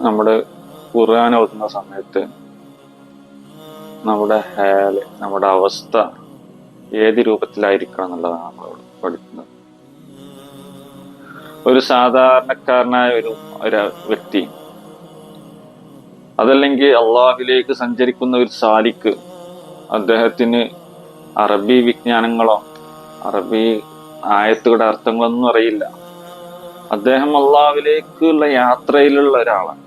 നമ്മുടെ ഖുർആൻ ഓതുന്ന സമയത്ത് നമ്മുടെ ഹാൽ നമ്മുടെ അവസ്ഥ ഏത് രൂപത്തിലായിരിക്കണം എന്നുള്ളതാണ് നമ്മളോട് പഠിക്കുന്നത്. ഒരു സാധാരണക്കാരനായ ഒരു ഒരു വ്യക്തി അതല്ലെങ്കിൽ അള്ളാഹിലേക്ക് സഞ്ചരിക്കുന്ന ഒരു സാലിക്ക് അദ്ദേഹത്തിന് അറബി വിജ്ഞാനങ്ങളോ അറബി ആയത്തുകളുടെ അർത്ഥങ്ങളൊന്നും അറിയില്ല. അദ്ദേഹം അള്ളാവിലേക്കുള്ള യാത്രയിലുള്ള ഒരാളാണ്.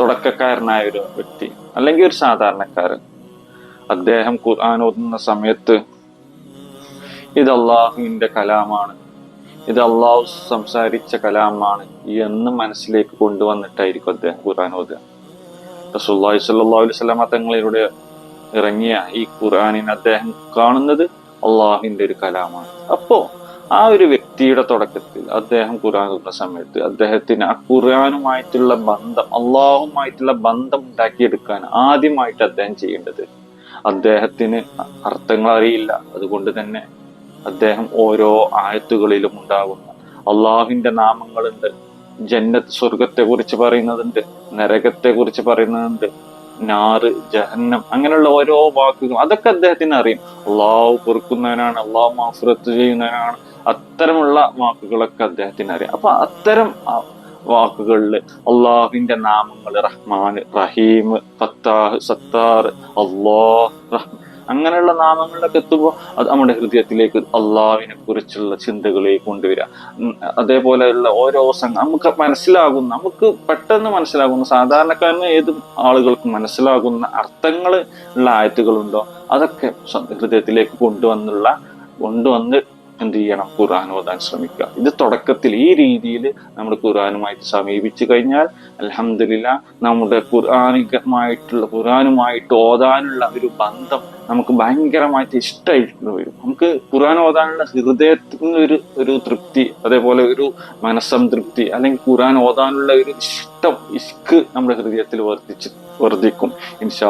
തുടക്കക്കാരനായ ഒരു വ്യക്തി അല്ലെങ്കിൽ ഒരു സാധാരണക്കാരൻ. അദ്ദേഹം ഖുർആൻ ഓതുന്ന സമയത്ത് ഇത് അള്ളാഹുവിന്റെ കലാമാണ്. ഇത് അള്ളാഹു സംസാരിച്ച കലാമാണ്. എന്ന് മനസ്സിലേക്ക് കൊണ്ടുവന്നിട്ടായിരിക്കും അദ്ദേഹം ഖുർആൻ ഓതുക. റസൂല്ലാഹി സല്ലാ അലൈഹി വസല്ലമ തങ്ങളിലൂടെ ഇറങ്ങിയ ഈ ഖുർആനിനെ അദ്ദേഹം കാണുന്നത് അള്ളാഹുവിന്റെ ഒരു കലാമാണ്. അപ്പോ ആ ഒരു വ്യക്തിയുടെ തുടക്കത്തിൽ അദ്ദേഹം ഖുർആൻ തുടങ്ങുന്ന സമയത്ത് അദ്ദേഹത്തിന് ആ ഖുർആനുമായിട്ടുള്ള ബന്ധം അള്ളാഹുമായിട്ടുള്ള ബന്ധം ഉണ്ടാക്കിയെടുക്കാൻ ആദ്യമായിട്ട് അദ്ദേഹം ചെയ്യേണ്ടത് അദ്ദേഹത്തിന് അർത്ഥങ്ങൾ അറിയില്ല അതുകൊണ്ട് തന്നെ അദ്ദേഹം ഓരോ ആയത്തുകളിലും ഉണ്ടാകുന്ന. അള്ളാഹുവിന്റെ നാമങ്ങളുണ്ട്. ജന്നത്ത് സ്വർഗത്തെ കുറിച്ച് പറയുന്നതുണ്ട്. നരകത്തെ കുറിച്ച് പറയുന്നതുണ്ട്. നാറ് ജഹന്നം അങ്ങനെയുള്ള ഓരോ വാക്കുകൾ അതൊക്കെ അദ്ദേഹത്തിന് അറിയും. അള്ളാഹു പൊറുക്കുന്നവനാണ് അള്ളാഹു മാഫുറത്ത് ചെയ്യുന്നവനാണ്. അത്തരമുള്ള വാക്കുകളൊക്കെ അദ്ദേഹത്തിന് അറിയാം. അപ്പൊ അത്തരം വാക്കുകളിൽ അള്ളാഹുവിന്റെ നാമങ്ങൾ റഹ്മാൻ റഹീം ഫത്താഹ് സത്താർ അള്ളാഹ് അങ്ങനെയുള്ള നാമങ്ങളിലൊക്കെ എത്തുമ്പോൾ അത് നമ്മുടെ ഹൃദയത്തിലേക്ക് അള്ളാവിനെ കുറിച്ചുള്ള ചിന്തകളിലേക്ക് കൊണ്ടുവരിക. അതേപോലെയുള്ള ഓരോ സംഘം നമുക്ക് മനസ്സിലാകുന്ന നമുക്ക് പെട്ടെന്ന് മനസ്സിലാകുന്ന സാധാരണക്കാരന് ഏത് ആളുകൾക്ക് മനസ്സിലാകുന്ന അർത്ഥങ്ങൾ ഉള്ള ആയത്തുകളുണ്ടോ അതൊക്കെ ഹൃദയത്തിലേക്ക് കൊണ്ടുവന്നുള്ള കൊണ്ടുവന്ന് എന്ത് ചെയ്യണം? ഖുർആൻ ഓതാൻ ശ്രമിക്കുക. ഇത് തുടക്കത്തിൽ ഈ രീതിയിൽ നമ്മൾ ഖുർആനുമായിട്ട് സമീപിച്ചു കഴിഞ്ഞാൽ അലഹമില്ല നമ്മുടെ ഖുർആാനികമായിട്ടുള്ള ഖുർആനുമായിട്ട് ഓതാനുള്ള ഒരു ബന്ധം നമുക്ക് ഭയങ്കരമായിട്ട് ഇഷ്ടമായിട്ട് വരും. നമുക്ക് ഖുർആൻ ഓതാനുള്ള ഹൃദയത്തിന് ഒരു ഒരു തൃപ്തി അതേപോലെ ഒരു മനസ്സംതൃപ്തി അല്ലെങ്കിൽ ഖുർആൻ ഓതാനുള്ള ഒരു ഇഷ്ടം ഇഷ്ക് നമ്മുടെ ഹൃദയത്തിൽ വർദ്ധിച്ച് വർദ്ധിക്കും. ഇൻഷാ